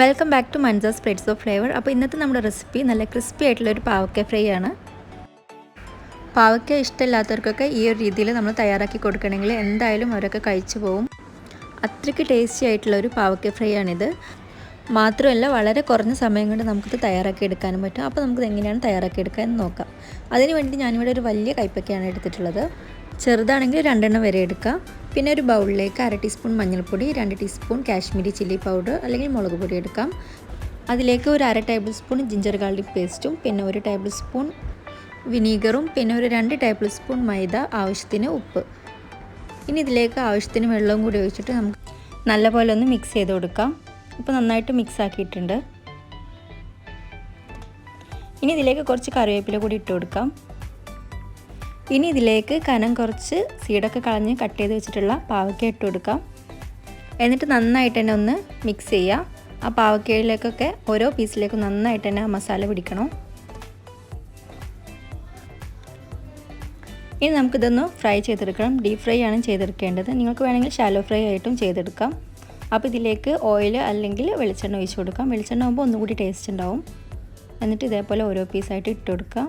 Welcome back to Mansa spreads of flavour അപ്പോൾ ഇന്നത്തെ നമ്മുടെ റെസിപ്പി നല്ല ക്രിസ്പി ആയിട്ടുള്ള ഒരു പാവക്ക ഫ്രൈ ആണ്. പാവക്ക ഇഷ്ടമില്ലാത്തവർക്കൊക്കെ ഈ ഒരു രീതിയിൽ നമ്മൾ തയ്യാറാക്കി കൊടുക്കണമെങ്കിൽ എന്തായാലും അവരൊക്കെ കഴിച്ചു പോകും അത്രയ്ക്ക് ടേസ്റ്റി ആയിട്ടുള്ള ഒരു പാവക്ക ഫ്രൈ ആണിത്. മാത്രമല്ല വളരെ കുറഞ്ഞ സമയം കൊണ്ട് നമുക്കിത് തയ്യാറാക്കി എടുക്കാനും പറ്റും. അപ്പോൾ നമുക്കിത് എങ്ങനെയാണ് തയ്യാറാക്കി എടുക്കാൻ നോക്കാം. അതിനുവേണ്ടി ഞാനിവിടെ ഒരു വലിയ കൈപ്പക്കയാണ് എടുത്തിട്ടുള്ളത്. ചെറുതാണെങ്കിൽ രണ്ടെണ്ണം വരെ എടുക്കാം. പിന്നെ ഒരു ബൗളിലേക്ക് അര ടീസ്പൂൺ മഞ്ഞൾപ്പൊടി രണ്ട് ടീസ്പൂൺ കാശ്മീരി ചില്ലി പൗഡർ അല്ലെങ്കിൽ മുളക് പൊടി എടുക്കാം. അതിലേക്ക് ഒരു അര ടേബിൾ സ്പൂൺ ജിഞ്ചർ ഗാർലിക് പേസ്റ്റും പിന്നെ ഒരു ടേബിൾ സ്പൂൺ വിനീഗറും പിന്നെ ഒരു രണ്ട് ടേബിൾ സ്പൂൺ മൈദ ആവശ്യത്തിന് ഉപ്പ്. ഇനി ഇതിലേക്ക് ആവശ്യത്തിന് വെള്ളവും കൂടി ഒഴിച്ചിട്ട് നമുക്ക് നല്ലപോലെ ഒന്ന് മിക്സ് ചെയ്ത് കൊടുക്കാം. ഇപ്പോൾ നന്നായിട്ട് മിക്സ് ആക്കിയിട്ടുണ്ട്. ഇനി ഇതിലേക്ക് കുറച്ച് കറിവേപ്പില കൂടി ഇട്ട് കൊടുക്കാം. ഇനി ഇതിലേക്ക് കനം കുറച്ച് സീഡൊക്കെ കളഞ്ഞ് കട്ട് ചെയ്ത് വെച്ചിട്ടുള്ള പാവയ്ക്ക ഇട്ട് കൊടുക്കാം. എന്നിട്ട് നന്നായിട്ട് തന്നെ ഒന്ന് മിക്സ് ചെയ്യുക ആ പാവയ്ക്കയിലേക്കൊക്കെ ഓരോ പീസിലേക്കും നന്നായിട്ട് തന്നെ ആ മസാല പിടിക്കണം. ഇനി നമുക്കിതൊന്ന് ഫ്രൈ ചെയ്തെടുക്കണം. ഡീപ് ഫ്രൈ ആണ് ചെയ്തെടുക്കേണ്ടത്. നിങ്ങൾക്ക് വേണമെങ്കിൽ ഷാലോ ഫ്രൈ ആയിട്ടും ചെയ്തെടുക്കാം. അപ്പോൾ ഇതിലേക്ക് ഓയിൽ അല്ലെങ്കിൽ വെളിച്ചെണ്ണ ഒഴിച്ച് കൊടുക്കാം. വെളിച്ചെണ്ണ ആകുമ്പോൾ ഒന്നുകൂടി ടേസ്റ്റ് ഉണ്ടാവും. എന്നിട്ട് ഇതേപോലെ ഓരോ പീസായിട്ട് ഇട്ട് കൊടുക്കാം.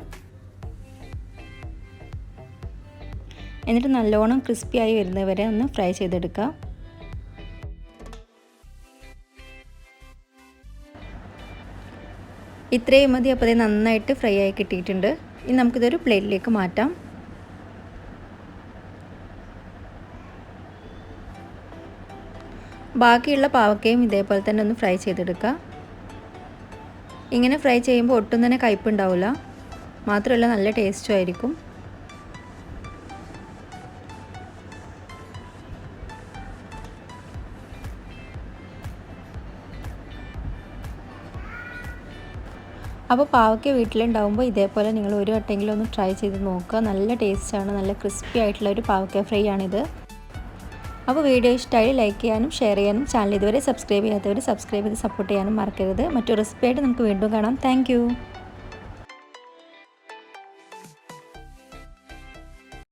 എന്നിട്ട് നല്ലോണം ക്രിസ്പി ആയി വരുന്നവരെ ഒന്ന് ഫ്രൈ ചെയ്തെടുക്കുക ഇത്രയും മതി. അപ്പോൾ അത് നന്നായിട്ട് ഫ്രൈ ആയി കിട്ടിയിട്ടുണ്ട്. ഇനി നമുക്കിതൊരു പ്ലേറ്റിലേക്ക് മാറ്റാം. ബാക്കിയുള്ള പാവക്കയും ഇതേപോലെ തന്നെ ഒന്ന് ഫ്രൈ ചെയ്തെടുക്കുക. ഇങ്ങനെ ഫ്രൈ ചെയ്യുമ്പോൾ ഒട്ടും തന്നെ കയ്പുണ്ടാവില്ല മാത്രമല്ല നല്ല ടേസ്റ്റും ആയിരിക്കും. അപ്പോൾ പാവയ്ക്ക വീട്ടിലുണ്ടാകുമ്പോൾ ഇതേപോലെ നിങ്ങൾ ഒരു വട്ടെങ്കിലും ഒന്ന് ട്രൈ ചെയ്ത് നോക്കുക. നല്ല ടേസ്റ്റാണ് നല്ല ക്രിസ്പി ആയിട്ടുള്ള ഒരു പാവയ്ക്ക ഫ്രൈ ആണിത്. അപ്പോൾ വീഡിയോ ഇഷ്ടമായി ലൈക്ക് ചെയ്യാനും ഷെയർ ചെയ്യാനും ചാനൽ ഇതുവരെ സബ്സ്ക്രൈബ് ചെയ്യാത്തവർ സബ്സ്ക്രൈബ് ചെയ്ത് സപ്പോർട്ട് ചെയ്യാനും മറക്കരുത്. മറ്റൊരു റെസിപ്പി ആയിട്ട് നമുക്ക് വീണ്ടും കാണാം. താങ്ക്